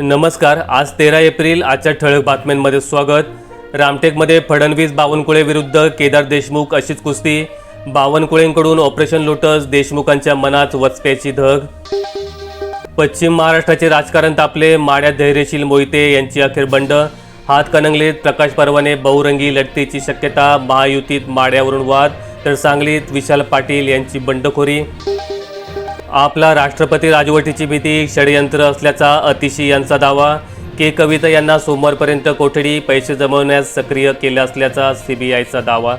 नमस्कार आज तेरा एप्रिल आजच्या ठळक बातम्यांमध्ये स्वागत. रामटेकमध्ये फडणवीस बावनकुळे विरुद्ध केदार देशमुख अशीच कुस्ती. बावनकुळेंकडून ऑपरेशन लोटस देशमुखांच्या मनात वचप्याची धग. पश्चिम महाराष्ट्राचे राजकारण तापले माड्या धैर्यशील मोहिते यांची अखेर बंड. हात कणंगलीत प्रकाश परवाने बहुरंगी लढतीची शक्यता महायुतीत माड्यावरून वाद तर सांगलीत विशाल पाटील यांची बंडखोरी. आपला राष्ट्रपती राजवटीची भीती षडयंत्र असल्याचा अतिशी यांचा दावा. के. कविता यांना सोमवारपर्यंत कोठडी पैसे जमवण्यास सक्रिय केले असल्याचा सीबीआयचा दावा.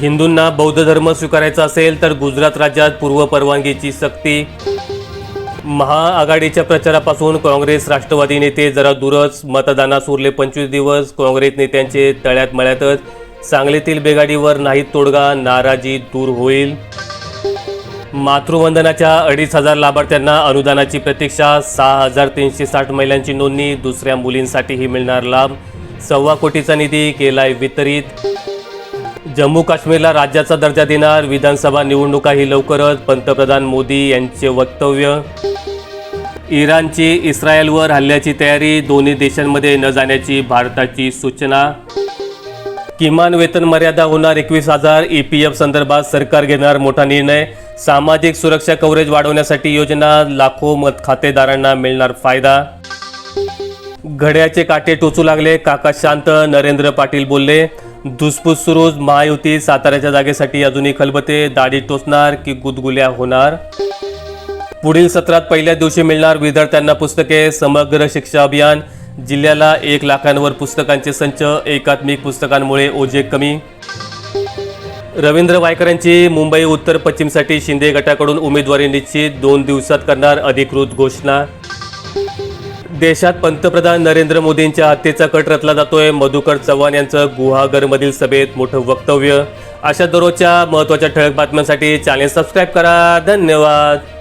हिंदूंना बौद्ध धर्म स्वीकारायचा असेल तर गुजरात राज्यात पूर्व परवानगीची सक्ती. महाआघाडीच्या प्रचारापासून काँग्रेस राष्ट्रवादी नेते जरा दूरच मतदानास उरले पंचवीस दिवस काँग्रेस नेत्यांचे तळ्यात मळ्यातच. सांगलीतील बेगाडीवर नाही तोडगा नाराजी दूर होईल. मातृवंदनाच्या अडीच हजार लाभार्थ्यांना अनुदानाची प्रतीक्षा सहा हजार तीनशे साठ महिलांची नोंदणी दुसऱ्या मुलींसाठीही मिळणार लाभ. सव्वा कोटीचा निधी केलाय वितरित. जम्मू काश्मीरला राज्याचा दर्जा देणार विधानसभा निवडणुकाही लवकरच पंतप्रधान मोदी यांचे वक्तव्य. इराणची इस्रायलवर हल्ल्याची तयारी दोन्ही देशांमध्ये न जाण्याची भारताची सूचना. किमान वेतन मर्यादा होणार एकवीस हजार ई पी एफ संदर्भात सरकार घेणार मोठा निर्णय. सामाजिक सुरक्षा कव्हरेज वाढवण्यासाठी योजना लाखो मत खातेदारांना मिळणार फायदा. घड्याचे काटे टोचू लागले काका शांत नरेंद्र पाटील बोलले. धुसफूस सुरू महायुती साताऱ्याच्या जागेसाठी अजूनही खलबते दाढी टोचणार की गुदगुल्या होणार? पुढील सत्रात पहिल्या दिवशी मिळणार विद्यार्थ्यांना पुस्तके समग्र शिक्षा अभियान. जिल्ह्याला एक लाखांवर पुस्तकांचे संच एकात्मिक पुस्तकांमुळे ओझे कमी. रवींद्र वायकरांची मुंबई उत्तर पश्चिमसाठी शिंदे गटाकडून उमेदवारी निश्चित दोन दिवसात करणार अधिकृत घोषणा. देशात पंतप्रधान नरेंद्र मोदींच्या हत्येचा कट रचला जातोय. मधुकर चव्हाण यांचं गुहागरमधील सभेत मोठं वक्तव्य. अशा दररोजच्या महत्त्वाच्या ठळक बातम्यांसाठी चॅनेल सबस्क्राईब करा. धन्यवाद.